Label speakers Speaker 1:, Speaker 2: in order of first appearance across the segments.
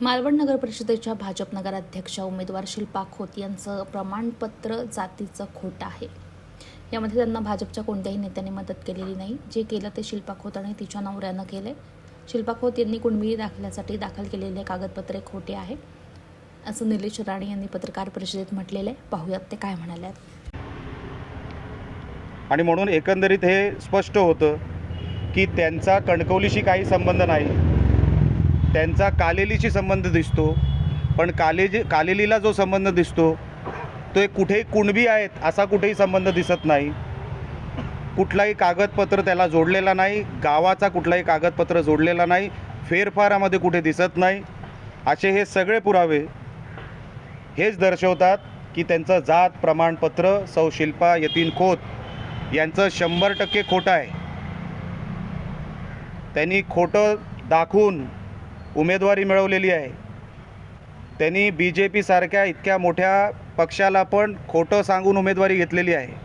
Speaker 1: मालवण नगर परिषदेच्या भाजप नगराध्यक्षा उमेदवार शिल्पा खोत यांचं प्रमाणपत्र जातीचं खोटं आहे. यामध्ये त्यांना भाजपच्या कोणत्याही नेत्याने मदत केलेली नाही. जे केलं ते शिल्पा खोत आणि तिच्या नवऱ्यानं केले शिल्पा खोत यांनी कुणबी दाखल्यासाठी दाखल केलेले कागदपत्रे खोटे आहे असं निलेश राणे यांनी पत्रकार परिषदेत म्हटलेले पाहूयात ते काय म्हणाले आहेत
Speaker 2: आणि म्हणून एकंदरीत हे स्पष्ट होतं की त्यांचा कणकवलीशी काही संबंध नाही. त्यांचा कालेलीशी संबंध दिसतो पण कालेजी कालेलीला जो संबंध दिसतो तो एक कुठेही कुणबी आहेत असा कुठेही संबंध दिसत नाही. कुठलाही कागदपत्र त्याला जोडलेला नाही गावाचा कुठलाही कागदपत्र जोडलेला नाही फेरफारामध्ये कुठे दिसत नाही. असे हे सगळे पुरावे हेच दर्शवतात की त्यांचं जात प्रमाणपत्र सौ शिल्पा यतीन खोत यांचं शंभर टक्के खोटं आहे. त्यांनी खोटं दाखवून उमेदवारी मिळवलेली आहे. त्यांनी बी जे पीसारख्या इतक्या मोठ्या पक्षाला पण खोटं सांगून उमेदवारी घेतलेली आहे.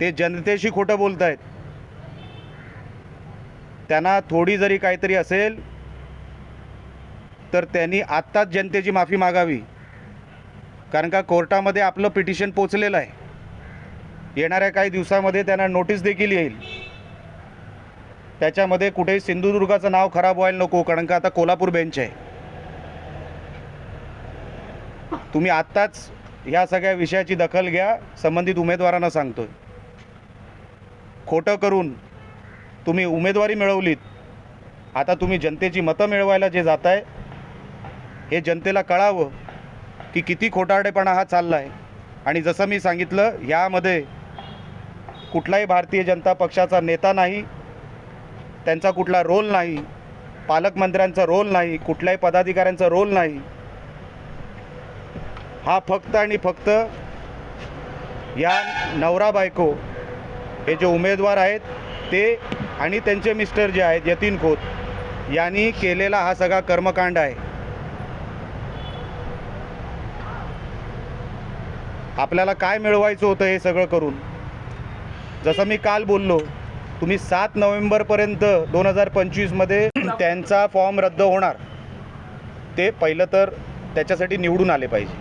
Speaker 2: ते जनतेशी खोटं बोलत आहेत त्यांना थोडी जरी काहीतरी असेल तर त्यांनी आत्ताच जनतेची माफी मागावी. कारण का कोर्टामध्ये आपलं पिटिशन पोचलेलं आहे. येणाऱ्या काही दिवसामध्ये त्यांना नोटीस देखील येईल. त्याच्यामध्ये कुठेही सिंधुदुर्गाचं नाव खराब व्हायला नको कारण का आता कोल्हापूर बेंच आहे. तुम्ही आत्ताच ह्या सगळ्या विषयाची दखल घ्या संबंधित उमेदवारांना सांगतोय. खोटं करून तुम्ही उमेदवारी मिळवलीत आता तुम्ही जनतेची मतं मिळवायला जे जात आहे हे जनतेला कळावं की किती खोटारडेपणा हा चालला आहे आणि जसं मी सांगितलं यामध्ये कुठलाही भारतीय जनता पक्षाचा नेता नाही त्यांचा कुठला रोल नाही पालकमंत्र्यांचा रोल नाही कुठल्याही पदाधिकाऱ्यांचा रोल नाही. हा फक्त आणि फक्त या नवरा बायको हे जे उमेदवार आहेत ते आणि त्यांचे मिस्टर जे आहेत यतीन खोत यांनी केलेला हा सगळा कर्मकांड आहे. आपल्याला काय मिळवायचं होतं हे सगळं करून? जसं मी काल बोललो तुम्ही सात नोव्हेंबरपर्यंत दोन हजार पंचवीसमध्ये त्यांचा फॉर्म रद्द होणार. ते पहिलं तर त्याच्यासाठी निवडून आले पाहिजे.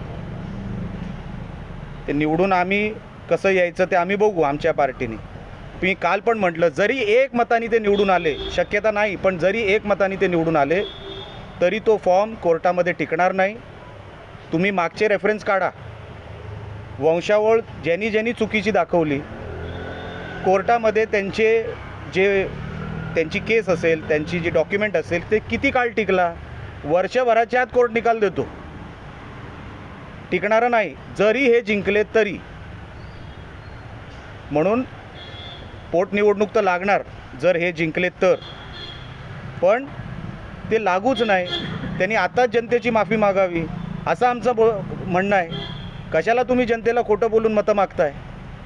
Speaker 2: ते निवडून आम्ही कसं यायचं ते आम्ही बघू आमच्या पार्टीने. मी काल पण म्हटलं जरी एक मताने ते निवडून आले शक्यता नाही पण जरी एक मताने ते निवडून आले तरी तो फॉर्म कोर्टामध्ये टिकणार नाही. तुम्ही मागचे रेफरन्स काढा. वंशावळ ज्यांनी ज्यांनी चुकीची दाखवली कोर्टामध्ये त्यांचे जे त्यांची केस असेल त्यांची जी डॉक्युमेंट असेल ते किती काळ टिकला? वर्षभराच्या आत कोर्ट निकाल देतो. टिकणारं नाही. जरी हे जिंकले तरी. म्हणून पोटनिवडणूक तर लागणार जर हे जिंकले तर. पण ते लागूच नाही. त्यांनी आताच जनतेची माफी मागावी. असं आमचं बो म्हणणं आहे. कशाला तुम्ही जनतेला खोटं बोलून मतं मागताय?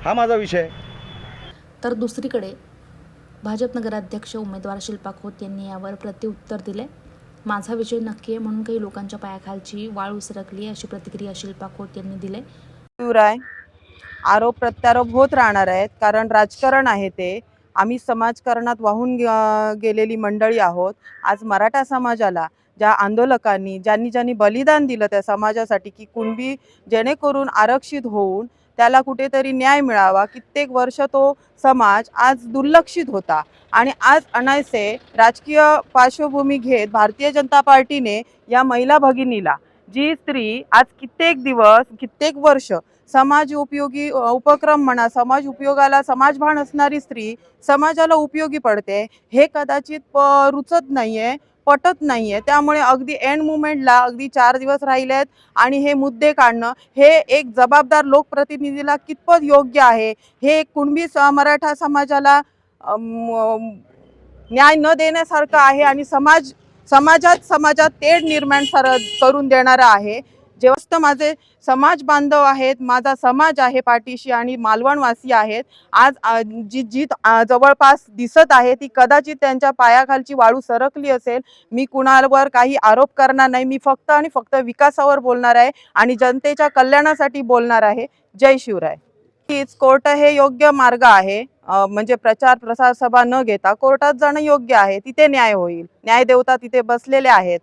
Speaker 2: हा माझा विषय आहे.
Speaker 1: तर दुसरीकडे भाजप नगराध्यक्ष उमेदवार शिल्पा खोत यांनी यावर प्रत्युत्तर दिले. माझा विजय नक्की आहे म्हणून काही लोकांच्या पायाखालची वाळ उसरकली अशी प्रतिक्रिया शिल्पा खोत यांनी दिले.
Speaker 3: शिवराय आरोप प्रत्यारोप होत राहणार आहेत कारण राजकारण आहे ते. आम्ही समाजकारणात वाहून गेलेली मंडळी आहोत. आज मराठा समाजाला ज्या आंदोलकांनी ज्यांनी ज्यांनी बलिदान दिलं त्या समाजासाठी की कुणबी जेणेकरून आरक्षित होऊन त्याला कुठेतरी न्याय मिळावा. कित्येक वर्ष तो समाज आज दुर्लक्षित होता. आणि आज अनायसे राजकीय पार्श्वभूमी घेत भारतीय जनता पार्टीने या महिला भगिनीला जी स्त्री आज कित्येक दिवस कित्येक वर्ष समाज उपयोगी उपक्रम म्हणा समाज उपयोगाला समाजभान असणारी स्त्री समाजाला उपयोगी पडते हे कदाचित रुचत नाहीये. पटत नाही आहे त्यामुळे अगदी एंड मुमेंटला अगदी चार दिवस राहिले आहेत आणि हे मुद्दे काढणं हे एक जबाबदार लोकप्रतिनिधीला कितपत योग्य आहे? हे एक कुणबी स- मराठा समाजाला न्याय न देण्यासारखं आहे आणि समाज समाजात समाजात तेढ निर्माण सर करून देणारं आहे. जेव्हा माझे समाज बांधव आहेत माझा समाज आहे पाठीशी आणि मालवणवासी आहेत. आज जी जी जवळपास दिसत आहे ती कदाचित त्यांच्या पायाखालची वाळू सरकली असेल. मी कुणावर काही आरोप करणार नाही. मी फक्त आणि फक्त विकासावर बोलणार आहे आणि जनतेच्या कल्याणासाठी बोलणार आहे. जय शिवराय. हीच कोर्ट हे योग्य मार्ग आहे. म्हणजे प्रचार प्रसार सभा न घेता कोर्टात जाणं योग्य आहे. तिथे न्याय होईल. न्याय देवता तिथे बसलेले आहेत.